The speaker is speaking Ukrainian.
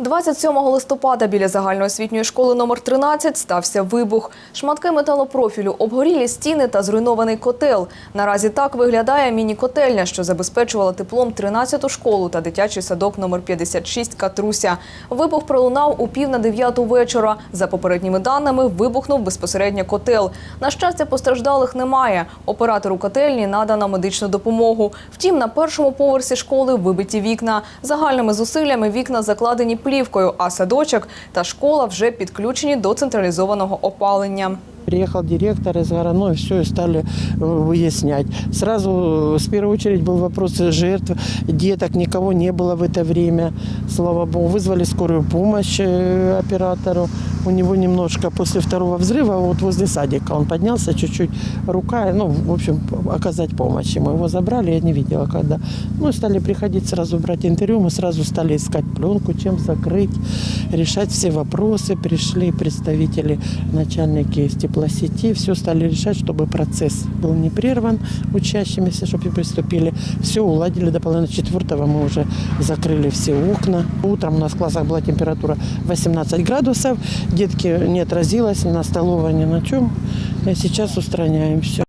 27 листопада біля загальноосвітньої школи номер 13 стався вибух. Шматки металопрофілю, обгорілі стіни та зруйнований котел. Наразі так виглядає міні-котельня, що забезпечувала теплом 13-ту школу та дитячий садок номер 56 Катруся. Вибух пролунав у пів на дев'яту вечора. За попередніми даними, вибухнув безпосередньо котел. На щастя, постраждалих немає. Оператору котельні надано медичну допомогу. Втім, на першому поверсі школи вибиті вікна. Загальними зусиллями вікна закладені плівкою, а садочок та школа вже підключені до централізованого опалення. Приехал директор из Гороно, и все, и стали э, выяснять. Сразу, э, с первой очередь, был вопрос жертв, деток, никого не было в это время. Слава богу, вызвали скорую помощь э, оператору. У него немножко после второго взрыва, вот возле садика, он поднялся чуть-чуть, рука, ну, в общем, оказать помощь ему. Его забрали, я не видела, когда. Ну, стали приходить сразу брать интервью, мы сразу стали искать пленку, чем закрыть, решать все вопросы. Пришли представители, начальники из теплосети, все стали решать, чтобы процесс был не прерван учащимися, чтобы приступили. Все уладили до половины четвертого, мы уже закрыли все окна. Утром у нас в классах была температура 18 градусов, детки не отразилось ни на столовой, ни на чем. И сейчас устраняем все.